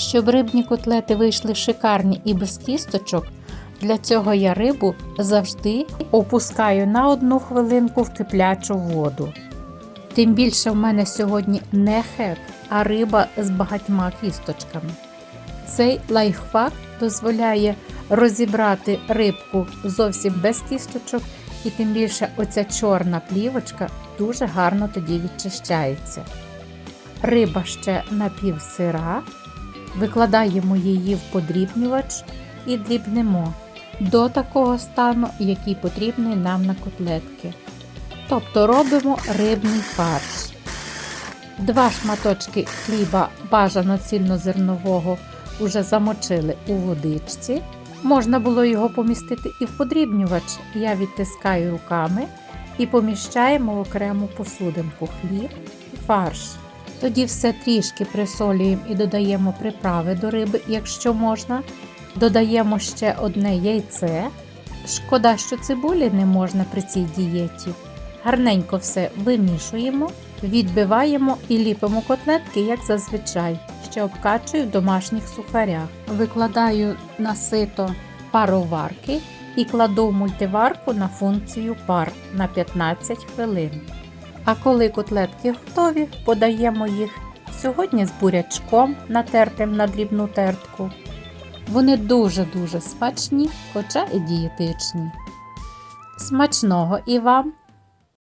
Щоб рибні котлети вийшли шикарні і без кісточок, для цього я рибу завжди опускаю на одну хвилинку в киплячу воду. Тим більше в мене сьогодні не хек, а риба з багатьма кісточками. Цей лайфхак дозволяє розібрати рибку зовсім без кісточок, і тим більше оця чорна плівочка дуже гарно тоді відчищається. Риба ще напівсира, викладаємо її в подрібнювач і дрібнемо до такого стану, який потрібний нам на котлетки. Тобто робимо рибний фарш. Два шматочки хліба бажано цільнозернового уже замочили у водичці. Можна було його помістити і в подрібнювач. Я відтискаю руками і поміщаємо в окрему посудинку хліб і фарш. Тоді все трішки присолюємо і додаємо приправи до риби, якщо можна. Додаємо ще одне яйце. Шкода, що цибулі не можна при цій дієті. Гарненько все вимішуємо, відбиваємо і ліпимо котлетки, як зазвичай. Ще обкачую в домашніх сухарях. Викладаю на сито пароварки і кладу в мультиварку на функцію пар на 15 хвилин. А коли котлетки готові, подаємо їх сьогодні з бурячком, натертим на дрібну тертку. Вони дуже-дуже смачні, хоча і дієтичні. Смачного і вам!